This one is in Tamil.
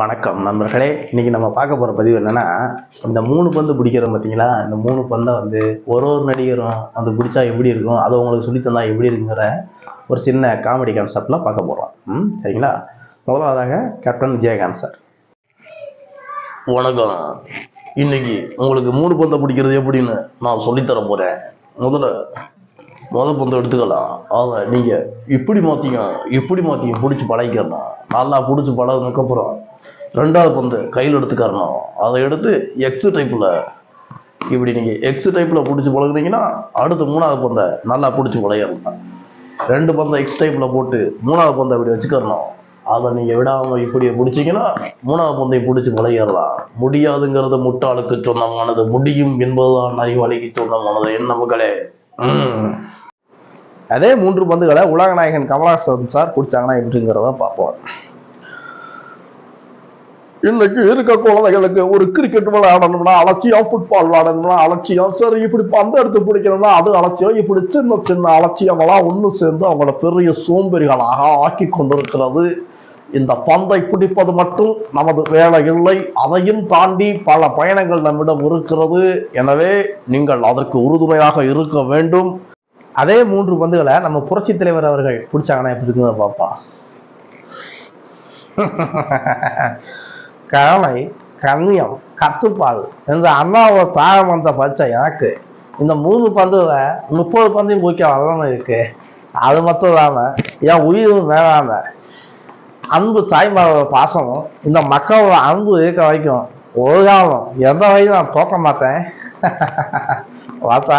வணக்கம் நண்பர்களே இன்னைக்கு நம்ம பார்க்க போகிற பதிவு என்னென்னா இந்த மூணு பந்து பிடிக்கிறோம் பார்த்தீங்களா இந்த மூணு பந்தை வந்து ஒரு ஒரு நடிகரும் அது பிடிச்சா எப்படி இருக்கும்? அதை உங்களுக்கு சொல்லித்தந்தா எப்படி இருக்குங்கிற ஒரு சின்ன காமெடி கான்செப்ட்லாம் பார்க்க போகிறோம் ம் சரிங்களா? முதலாவதாக கேப்டன் விஜயகாந்த் சார் வணக்கம். இன்னைக்கு உங்களுக்கு மூணு பந்தை பிடிக்கிறது எப்படின்னு நான் சொல்லித்தர போகிறேன் முதல்ல முத பந்து எடுத்துக்கலாம். அதை நீங்கள் இப்படி மாற்றிங்க இப்படி மாற்றிங்க பிடிச்சி பழகிக்கிறோம் நல்லா பிடிச்சி பழகுனதுக்கப்புறம் ரெண்டாவது பந்து கையில் எடுத்துக்காரணும் அதை எடுத்து எக்ஸு டைப்பில் இப்படி நீங்கள் எக்ஸ் டைப்பில் பிடிச்சி பழகுனீங்கன்னா அடுத்து மூணாவது பந்தை நல்லா பிடிச்சி பழகிடலாம். ரெண்டு பந்தை எக்ஸ் டைப்பில் போட்டு மூணாவது பந்தை இப்படி வச்சுக்கறணும் அதை நீங்கள் விடாமல் இப்படி பிடிச்சிங்கன்னா மூணாவது பந்தை பிடிச்சி பழகிடலாம். முடியாதுங்கிறது முட்டாளுக்கு சொந்தமானது. முடியும் என்பதுதான் அறிவாளிக்கு சொந்தமானது. என்ன மக்களே? அதே மூன்று பந்துகளை உலகநாயகன் கமலஹாசன் சார் பிடிச்சாங்கன்னா எப்படிங்கிறத பார்ப்போம். இன்னைக்கு இருக்க குழந்தைகளுக்கு ஒரு கிரிக்கெட் விளையாடணும்னா அலட்சியம் ஃபுட்பால் விளையாடணும்னா அலட்சியம். சரி இப்படி பந்து எடுத்து பிடிக்கணும்னா அது அலட்சியம். இப்படி சின்ன சின்ன அலட்சியங்களாம் ஒன்று சேர்ந்து அவங்கள பெரிய சோம்பேறிகளாக ஆக்கி கொண்டிருக்கிறது. இந்த பந்தை பிடிப்பது மட்டும் நமது வேலை இல்லை. அதையும் தாண்டி பல பயணங்கள் நம்மிடம் இருக்கிறது. எனவே நீங்கள் அதற்கு உறுதுணையாக இருக்க வேண்டும். அதே மூன்று பந்துகளை நம்ம புரட்சி தலைவர் அவர்கள் பிடிச்சாங்கன்னா எப்படி இருக்குங்க பாப்பா? கருணை கண்ணியம் கட்டுப்பாடு இந்த அண்ணாவோட தாகம் வந்த பச்சை எனக்கு. இந்த மூணு பந்துல முப்பது பந்தையும் குவிக்க வரணும் இருக்கு. அது மட்டும் இல்லாம என் உயிரும் மேலாம அன்பு தாய்மாரோட பாசமும் இந்த மக்களோட அன்பு இருக்க வரைக்கும் ஒரு காலம் எந்த வரையும் நான் தோக்க மாட்டேன். பார்த்தா